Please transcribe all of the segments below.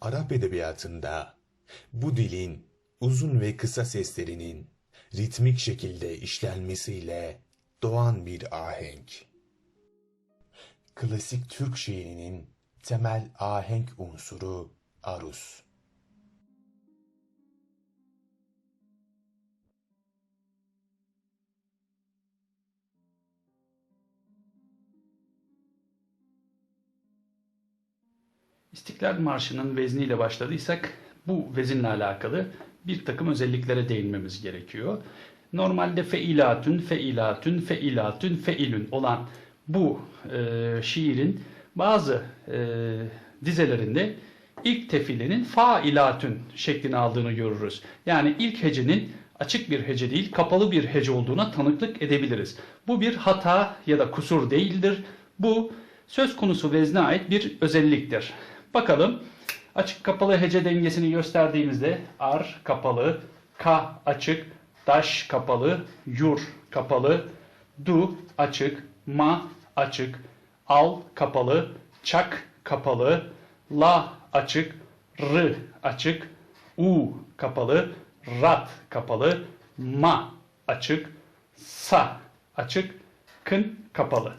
Arap edebiyatında bu dilin uzun ve kısa seslerinin ritmik şekilde işlenmesiyle doğan bir ahenk. Klasik Türk şiirinin temel ahenk unsuru aruz. İstiklal Marşı'nın vezniyle başladıysak bu vezinle alakalı bir takım özelliklere değinmemiz gerekiyor. Normalde feilatün, feilatün, feilatün, feilün olan bu e, şiirin bazı e, dizelerinde ilk tefilinin failatün şeklini aldığını görürüz. Yani ilk hecenin açık bir hece değil, kapalı bir hece olduğuna tanıklık edebiliriz. Bu bir hata ya da kusur değildir. Bu söz konusu vezne ait bir özelliktir. Bakalım açık kapalı hece dengesini gösterdiğimizde ar kapalı, ka açık, daş kapalı, yur kapalı, du açık, ma açık, al kapalı, çak kapalı, la açık, r açık, u kapalı, rat kapalı, ma açık, sa açık, kın kapalı.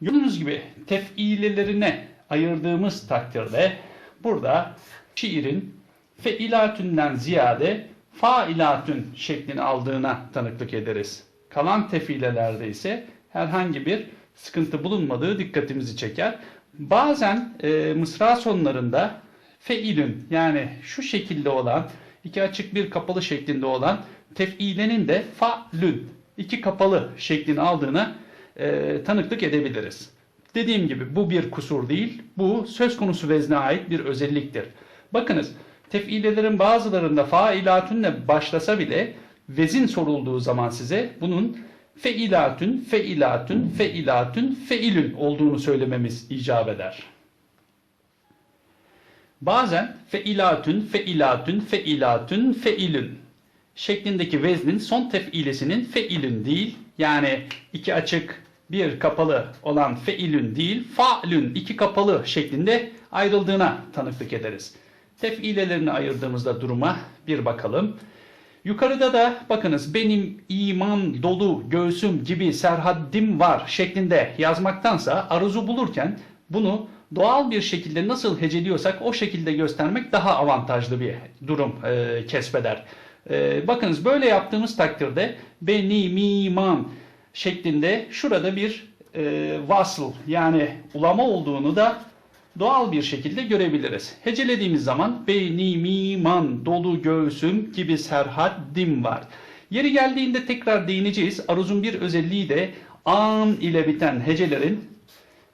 Gördüğünüz gibi tef'ilelerine ayırdığımız takdirde burada şiirin feilatünden ziyade failatün şeklini aldığına tanıklık ederiz. Kalan tefilelerde ise herhangi bir sıkıntı bulunmadığı dikkatimizi çeker. Bazen e, mısra sonlarında feilün yani şu şekilde olan iki açık bir kapalı şeklinde olan tefilenin de fa'lün iki kapalı şeklini aldığına e, tanıklık edebiliriz. Dediğim gibi bu bir kusur değil, bu söz konusu vezne ait bir özelliktir. Bakınız tefilelerin bazılarında failatünle başlasa bile vezin sorulduğu zaman size bunun feilatün, feilatün, feilatün, feilün olduğunu söylememiz icap eder. Bazen feilatün, feilatün, feilatün, feilün şeklindeki veznin son tefilesinin feilün değil yani iki açık bir kapalı olan feilün değil fa'lün iki kapalı şeklinde ayrıldığına tanıklık ederiz. Tefilelerini ayırdığımızda duruma bir bakalım. Yukarıda da bakınız benim iman dolu göğsüm gibi serhaddim var şeklinde yazmaktansa arızu bulurken bunu doğal bir şekilde nasıl heceliyorsak o şekilde göstermek daha avantajlı bir durum e, kesbeder. E, bakınız böyle yaptığımız takdirde benim iman şeklinde şurada bir e, vasıl yani ulama olduğunu da doğal bir şekilde görebiliriz. Hecelediğimiz zaman benim iman dolu göğsüm gibi serhaddim var. Yeri geldiğinde tekrar değineceğiz. Aruzun bir özelliği de an ile biten hecelerin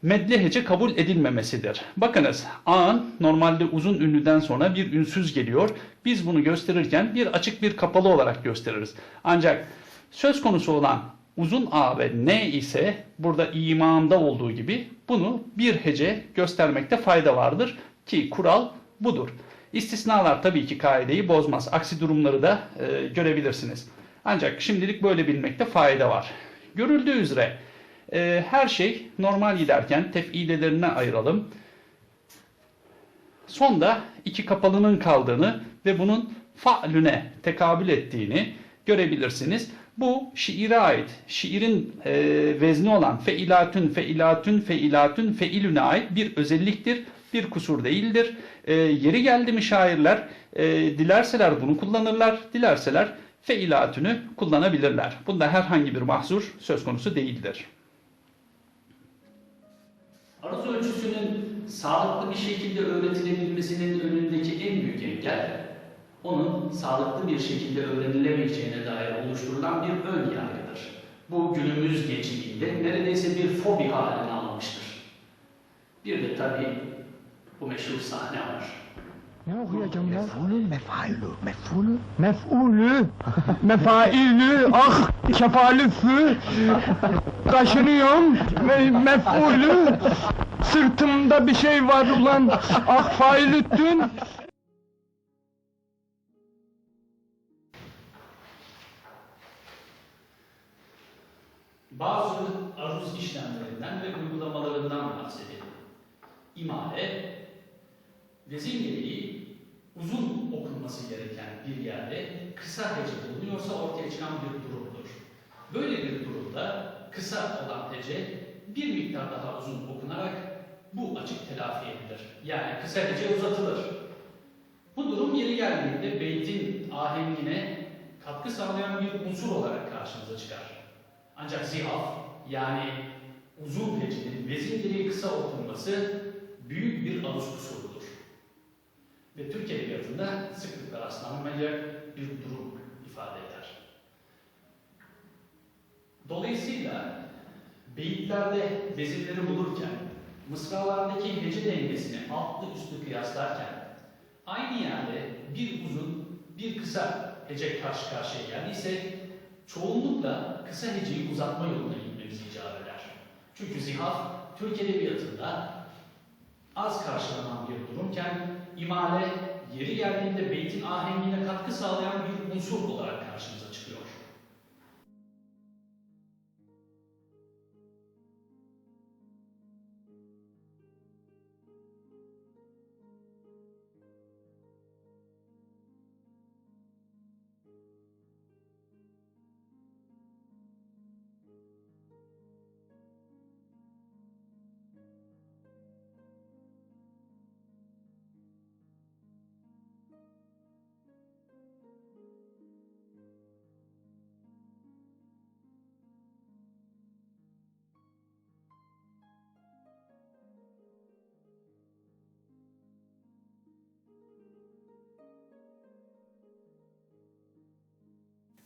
medli hece kabul edilmemesidir. Bakınız an normalde uzun ünlüden sonra bir ünsüz geliyor. Biz bunu gösterirken bir açık bir kapalı olarak gösteririz. Ancak söz konusu olan uzun A ve N ise burada imanda olduğu gibi bunu bir hece göstermekte fayda vardır ki kural budur. İstisnalar tabii ki kaideyi bozmaz. Aksi durumları da e, görebilirsiniz. Ancak şimdilik böyle bilmekte fayda var. Görüldüğü üzere e, her şey normal giderken tefilelerine ayıralım. Sonda iki kapalının kaldığını ve bunun fa'lüne tekabül ettiğini görebilirsiniz. Bu şiire ait, şiirin e, vezni olan feilatün, feilatün, feilatün, feilüne ait bir özelliktir, bir kusur değildir. E, yeri geldi mi şairler, e, dilerseler bunu kullanırlar, dilerseler feilatünü kullanabilirler. Bunda herhangi bir mahzur söz konusu değildir. Aruz ölçüsünün sağlıklı bir şekilde öğretilebilmesinin önündeki en büyük engel onun sağlıklı bir şekilde öğrenilemeyeceğine dair oluşturulan bir ön yargıdır. Bu günümüz gençliğinde neredeyse bir fobi haline almıştır. Bir de tabii bu meşhur sahne var. Ne okuyacağım lan? Mef'ulü mefailü, mef'ulü Mef'ulü, mefailü, ah kefalüfü, kaşınıyorum, me mef'ulü, sırtımda bir şey var ulan, ah failüttün. İşlemlerinden ve uygulamalarından bahsedelim. İmale, vezin gereği uzun okunması gereken bir yerde kısa hece bulunuyorsa ortaya çıkan bir durumdur. Böyle bir durumda kısa olan hece bir miktar daha uzun okunarak bu açık telafi edilir. Yani kısa hece uzatılır. Bu durum yeri geldiğinde beytin ahengine katkı sağlayan bir unsur olarak karşımıza çıkar. Ancak zihaf yani uzun hecenin vezin kısa okunması büyük bir alış kusurudur. Ve Türk Edebiyatı'nda sıklıkla rastlanmayacak bir durum ifade eder. Dolayısıyla beyitlerde vezinleri bulurken, mısralardaki hece dengesini altlı üstlü kıyaslarken, aynı yerde bir uzun, bir kısa hece karşı karşıya geldiyse, çoğunlukla kısa heceyi uzatma yoluna gitmemiz icap eder. Çünkü zihaf, Türk Edebiyatı'nda az karşılanan bir durumken, imale yeri geldiğinde beytin ahengine katkı sağlayan bir unsur olarak karşımıza çıkıyor.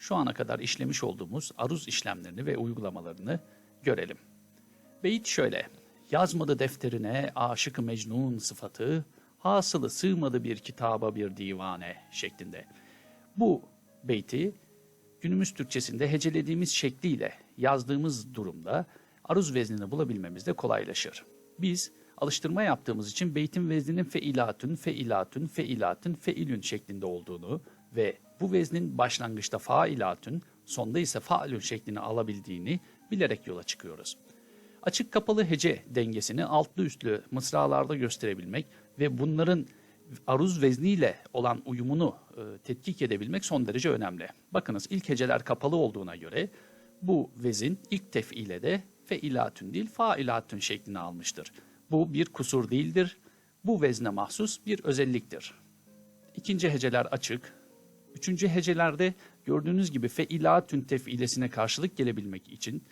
Şu ana kadar işlemiş olduğumuz aruz işlemlerini ve uygulamalarını görelim. Beyit şöyle. Yazmadı defterine aşık mecnun sıfatı, hasılı sığmadı bir kitaba bir divane şeklinde. Bu beyti günümüz Türkçesinde hecelediğimiz şekliyle yazdığımız durumda aruz veznini bulabilmemiz de kolaylaşır. Biz alıştırma yaptığımız için beytin vezninin feilatün, feilatün, feilatün, feilün şeklinde olduğunu ve bu veznin başlangıçta failatün, sonda ise failün şeklini alabildiğini bilerek yola çıkıyoruz. Açık kapalı hece dengesini altlı üstlü mısralarda gösterebilmek ve bunların aruz vezniyle olan uyumunu e, tetkik edebilmek son derece önemli. Bakınız ilk heceler kapalı olduğuna göre bu vezin ilk tefile de feilatün değil failatün şeklini almıştır. Bu bir kusur değildir. Bu vezne mahsus bir özelliktir. İkinci heceler açık. Üçüncü hecelerde gördüğünüz gibi feilatün tefilesine karşılık gelebilmek için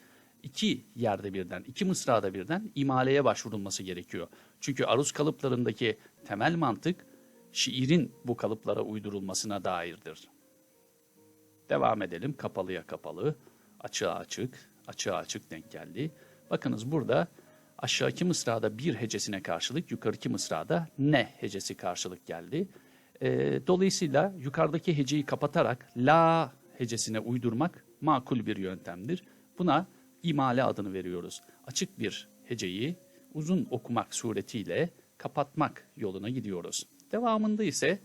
iki yerde birden, iki mısrada birden imaleye başvurulması gerekiyor. Çünkü aruz kalıplarındaki temel mantık şiirin bu kalıplara uydurulmasına dairdir. Devam edelim. Kapalıya kapalı, açığa açık, açığa açık denk geldi. Bakınız burada aşağıki mısrada bir hecesine karşılık, yukarıki mısrada ne hecesi karşılık geldi. Ee, dolayısıyla yukarıdaki heceyi kapatarak la hecesine uydurmak makul bir yöntemdir. Buna imale adını veriyoruz. Açık bir heceyi uzun okumak suretiyle kapatmak yoluna gidiyoruz. Devamında ise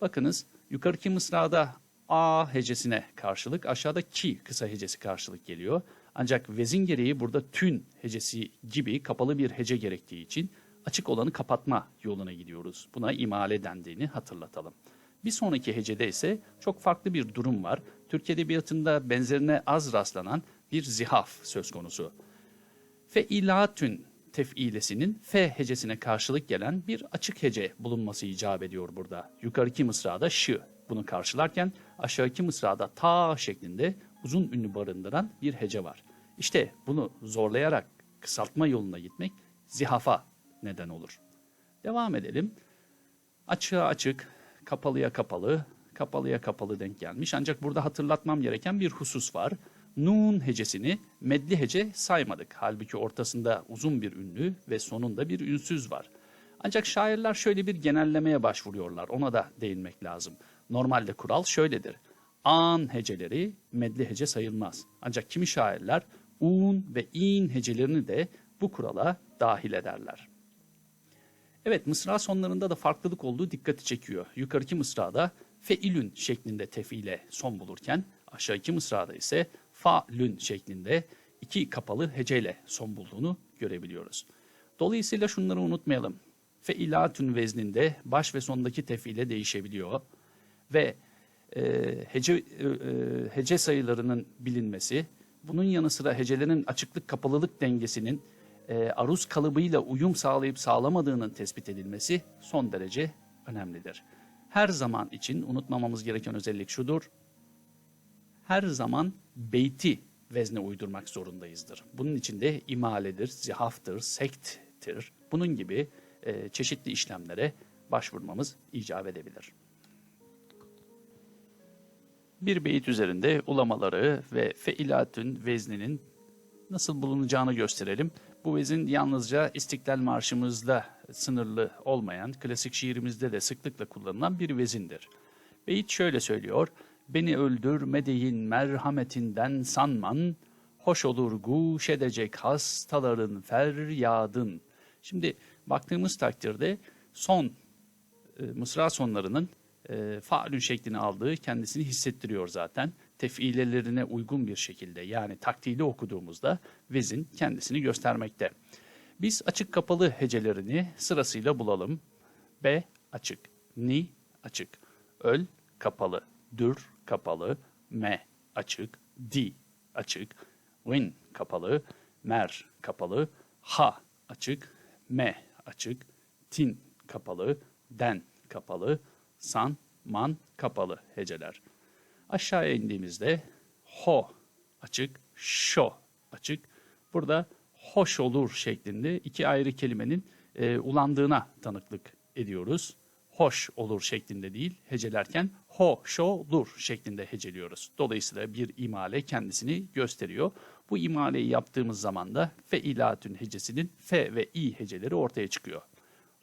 bakınız yukarıki mısrada a hecesine karşılık aşağıda ki kısa hecesi karşılık geliyor. Ancak vezin gereği burada tün hecesi gibi kapalı bir hece gerektiği için açık olanı kapatma yoluna gidiyoruz. Buna imale dendiğini hatırlatalım. Bir sonraki hecede ise çok farklı bir durum var. Türk Edebiyatı'nda benzerine az rastlanan bir zihaf söz konusu. Feilatün tefilesinin F hecesine karşılık gelen bir açık hece bulunması icap ediyor burada. Yukarıki mısrada şı bunu karşılarken aşağıki mısrada ta şeklinde uzun ünlü barındıran bir hece var. İşte bunu zorlayarak kısaltma yoluna gitmek zihafa neden olur. Devam edelim. Açığa açık, kapalıya kapalı, kapalıya kapalı denk gelmiş. Ancak burada hatırlatmam gereken bir husus var. Nun hecesini medli hece saymadık. Halbuki ortasında uzun bir ünlü ve sonunda bir ünsüz var. Ancak şairler şöyle bir genellemeye başvuruyorlar. Ona da değinmek lazım. Normalde kural şöyledir. An heceleri medli hece sayılmaz. Ancak kimi şairler un ve in hecelerini de bu kurala dahil ederler. Evet mısra sonlarında da farklılık olduğu dikkati çekiyor. Yukarıki mısrada feilün şeklinde tefile son bulurken aşağıki mısrada ise fa'lün şeklinde iki kapalı heceyle son bulduğunu görebiliyoruz. Dolayısıyla şunları unutmayalım. Feilatün vezninde baş ve sondaki tefile değişebiliyor ve e, hece e, e, hece sayılarının bilinmesi, bunun yanı sıra hecelerin açıklık kapalılık dengesinin e, aruz kalıbıyla uyum sağlayıp sağlamadığının tespit edilmesi son derece önemlidir. Her zaman için unutmamamız gereken özellik şudur. Her zaman beyti vezne uydurmak zorundayızdır. Bunun için de imaledir, zihaftır, sekttir. Bunun gibi e, çeşitli işlemlere başvurmamız icap edebilir. Bir beyit üzerinde ulamaları ve feilatün vezninin nasıl bulunacağını gösterelim. Bu vezin yalnızca İstiklal Marşımızda sınırlı olmayan, klasik şiirimizde de sıklıkla kullanılan bir vezindir. Beyit şöyle söylüyor. Beni öldür medeyin merhametinden sanman, hoş olur guş edecek hastaların feryadın. Şimdi baktığımız takdirde son e, mısra sonlarının e, faalün şeklini aldığı kendisini hissettiriyor zaten. Tefilelerine uygun bir şekilde yani taktili okuduğumuzda vezin kendisini göstermekte. Biz açık kapalı hecelerini sırasıyla bulalım. B açık, ni açık, öl kapalı, dür kapalı, me açık, di açık, win kapalı, mer kapalı, ha açık, me açık, tin kapalı, den kapalı, san, man kapalı heceler. Aşağıya indiğimizde ho açık, şo açık. Burada hoş olur şeklinde iki ayrı kelimenin e, ulandığına tanıklık ediyoruz. Hoş olur şeklinde değil, hecelerken ho, şo, olur şeklinde heceliyoruz. Dolayısıyla bir imale kendisini gösteriyor. Bu imaleyi yaptığımız zaman da feilatün hecesinin fe ve i heceleri ortaya çıkıyor.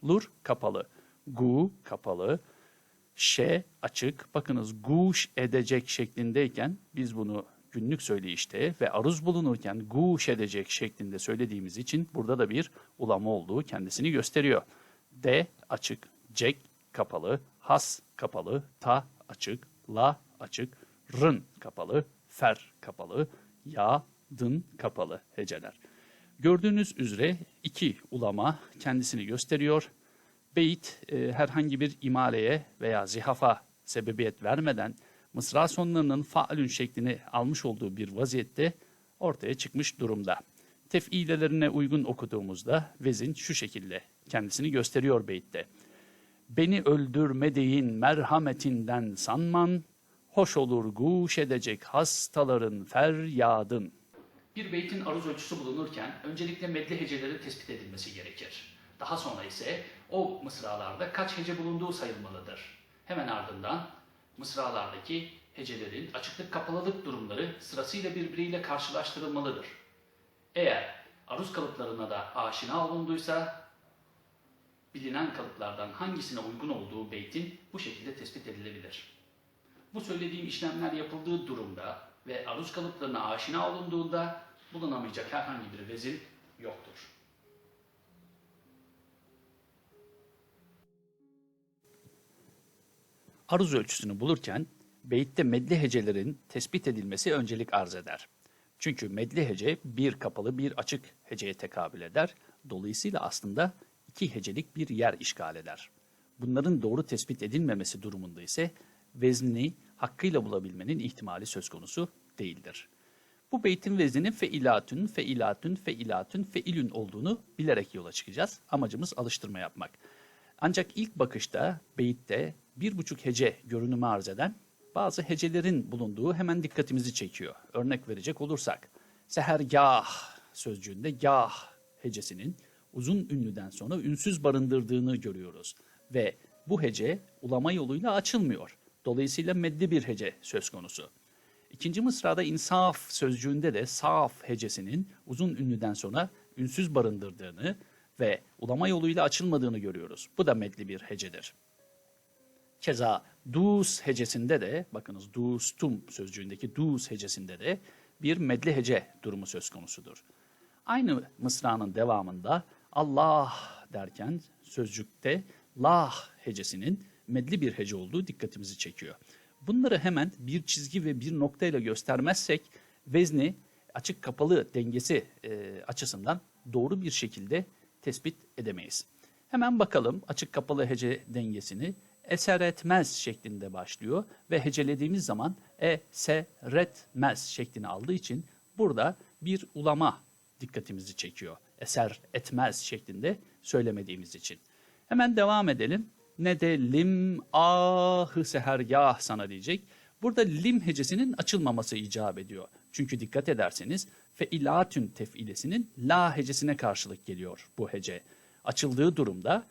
Lur kapalı, gu kapalı, şe açık. Bakınız guş edecek şeklindeyken biz bunu günlük söyleyişte ve aruz bulunurken guş edecek şeklinde söylediğimiz için burada da bir ulama olduğu kendisini gösteriyor. D açık, cek kapalı, has kapalı, ta açık, la açık, rın kapalı, fer kapalı, ya, dın kapalı heceler. Gördüğünüz üzere iki ulama kendisini gösteriyor. Beyit e, herhangi bir imaleye veya zihafa sebebiyet vermeden mısra sonlarının faalün şeklini almış olduğu bir vaziyette ortaya çıkmış durumda. Tefilelerine uygun okuduğumuzda vezin şu şekilde kendisini gösteriyor beyitte. Beni öldürmedeyin merhametinden sanman, hoş olur guş edecek hastaların feryadın. Bir beytin aruz ölçüsü bulunurken öncelikle medli heceleri tespit edilmesi gerekir. Daha sonra ise o mısralarda kaç hece bulunduğu sayılmalıdır. Hemen ardından mısralardaki hecelerin açıklık kapalılık durumları sırasıyla birbiriyle karşılaştırılmalıdır. Eğer aruz kalıplarına da aşina olunduysa bilinen kalıplardan hangisine uygun olduğu beytin bu şekilde tespit edilebilir. Bu söylediğim işlemler yapıldığı durumda ve aruz kalıplarına aşina olunduğunda bulunamayacak herhangi bir vezin yoktur. Aruz ölçüsünü bulurken beytte medli hecelerin tespit edilmesi öncelik arz eder. Çünkü medli hece bir kapalı bir açık heceye tekabül eder. Dolayısıyla aslında iki hecelik bir yer işgal eder. Bunların doğru tespit edilmemesi durumunda ise veznini hakkıyla bulabilmenin ihtimali söz konusu değildir. Bu beytin vezninin feilatün, feilatün, feilatün, feilün olduğunu bilerek yola çıkacağız. Amacımız alıştırma yapmak. Ancak ilk bakışta beyitte bir buçuk hece görünümü arz eden bazı hecelerin bulunduğu hemen dikkatimizi çekiyor. Örnek verecek olursak, sehergah sözcüğünde gah hecesinin uzun ünlüden sonra ünsüz barındırdığını görüyoruz. Ve bu hece ulama yoluyla açılmıyor. Dolayısıyla medli bir hece söz konusu. İkinci mısrada insaf sözcüğünde de saf hecesinin uzun ünlüden sonra ünsüz barındırdığını ve ulama yoluyla açılmadığını görüyoruz. Bu da medli bir hecedir. Keza dus hecesinde de bakınız dustum sözcüğündeki dus hecesinde de bir medli hece durumu söz konusudur. Aynı mısranın devamında Allah derken sözcükte lah hecesinin medli bir hece olduğu dikkatimizi çekiyor. Bunları hemen bir çizgi ve bir noktayla göstermezsek vezni açık kapalı dengesi e, açısından doğru bir şekilde tespit edemeyiz. Hemen bakalım açık kapalı hece dengesini. Eser etmez şeklinde başlıyor ve hecelediğimiz zaman eseretmez şeklini aldığı için burada bir ulama dikkatimizi çekiyor. Eser etmez şeklinde söylemediğimiz için. Hemen devam edelim. Ne de lim ahı sehergah sana diyecek. Burada lim hecesinin açılmaması icap ediyor. Çünkü dikkat ederseniz feilatün tefilesinin la hecesine karşılık geliyor bu hece. Açıldığı durumda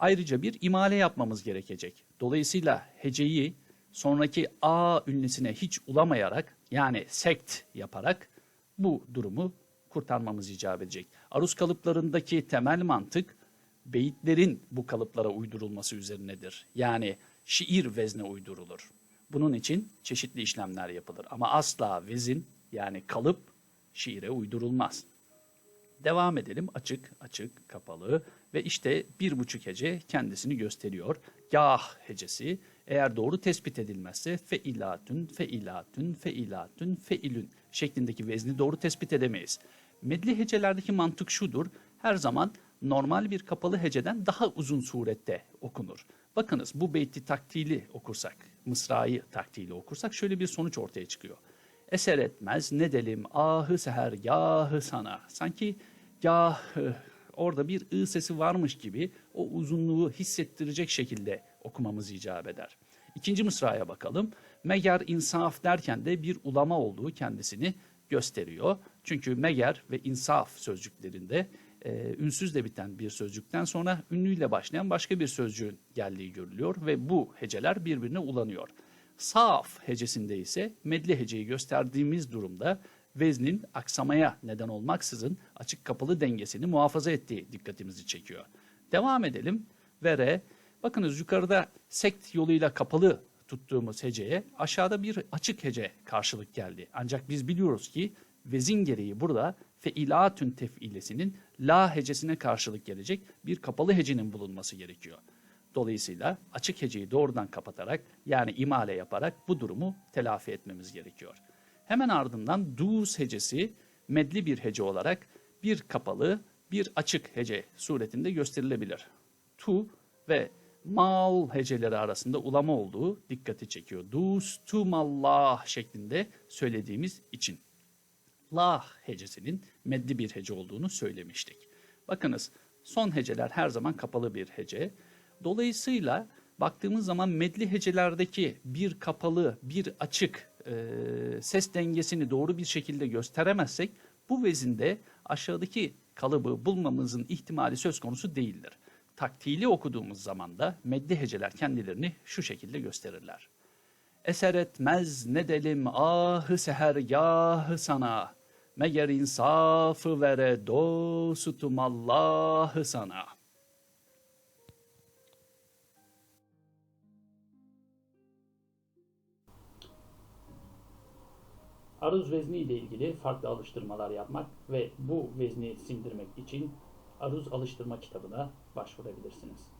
ayrıca bir imale yapmamız gerekecek. Dolayısıyla heceyi sonraki a ünlesine hiç ulamayarak yani sekt yaparak bu durumu kurtarmamız icap edecek. Aruz kalıplarındaki temel mantık beyitlerin bu kalıplara uydurulması üzerinedir. Yani şiir vezne uydurulur. Bunun için çeşitli işlemler yapılır ama asla vezin yani kalıp şiire uydurulmaz. Devam edelim. Açık, açık, kapalı ve işte bir buçuk hece kendisini gösteriyor. Gah hecesi eğer doğru tespit edilmezse feilatün, feilatün, feilatün, feilün şeklindeki vezni doğru tespit edemeyiz. Medli hecelerdeki mantık şudur. Her zaman normal bir kapalı heceden daha uzun surette okunur. Bakınız bu beyti taktili okursak, mısrayı taktili okursak şöyle bir sonuç ortaya çıkıyor. Eser etmez ne delim ahı seher gahı sana. Sanki gahı orada bir ı sesi varmış gibi o uzunluğu hissettirecek şekilde okumamız icap eder. İkinci mısraya bakalım. Meger insaf derken de bir ulama olduğu kendisini gösteriyor. Çünkü meger ve insaf sözcüklerinde e, ünsüzle biten bir sözcükten sonra ünlüyle başlayan başka bir sözcüğün geldiği görülüyor ve bu heceler birbirine ulanıyor. Saf hecesinde ise medli heceyi gösterdiğimiz durumda veznin aksamaya neden olmaksızın açık kapalı dengesini muhafaza ettiği dikkatimizi çekiyor. Devam edelim. Ve re, bakınız yukarıda sekt yoluyla kapalı tuttuğumuz heceye aşağıda bir açık hece karşılık geldi. Ancak biz biliyoruz ki vezin gereği burada feilatün tefilesinin la hecesine karşılık gelecek bir kapalı hecenin bulunması gerekiyor. Dolayısıyla açık heceyi doğrudan kapatarak yani imale yaparak bu durumu telafi etmemiz gerekiyor. Hemen ardından duz hecesi medli bir hece olarak bir kapalı bir açık hece suretinde gösterilebilir. Tu ve mal heceleri arasında ulama olduğu dikkati çekiyor. Dus tu mallah şeklinde söylediğimiz için. La hecesinin medli bir hece olduğunu söylemiştik. Bakınız son heceler her zaman kapalı bir hece. Dolayısıyla baktığımız zaman medli hecelerdeki bir kapalı, bir açık e, ses dengesini doğru bir şekilde gösteremezsek bu vezinde aşağıdaki kalıbı bulmamızın ihtimali söz konusu değildir. Taktili okuduğumuz zaman da medli heceler kendilerini şu şekilde gösterirler. Eser etmez ne delim ahı sehergahı sana. Meğer insafı vere dostutum Allah'ı sana. Aruz vezni ile ilgili farklı alıştırmalar yapmak ve bu vezni sindirmek için Aruz alıştırma kitabına başvurabilirsiniz.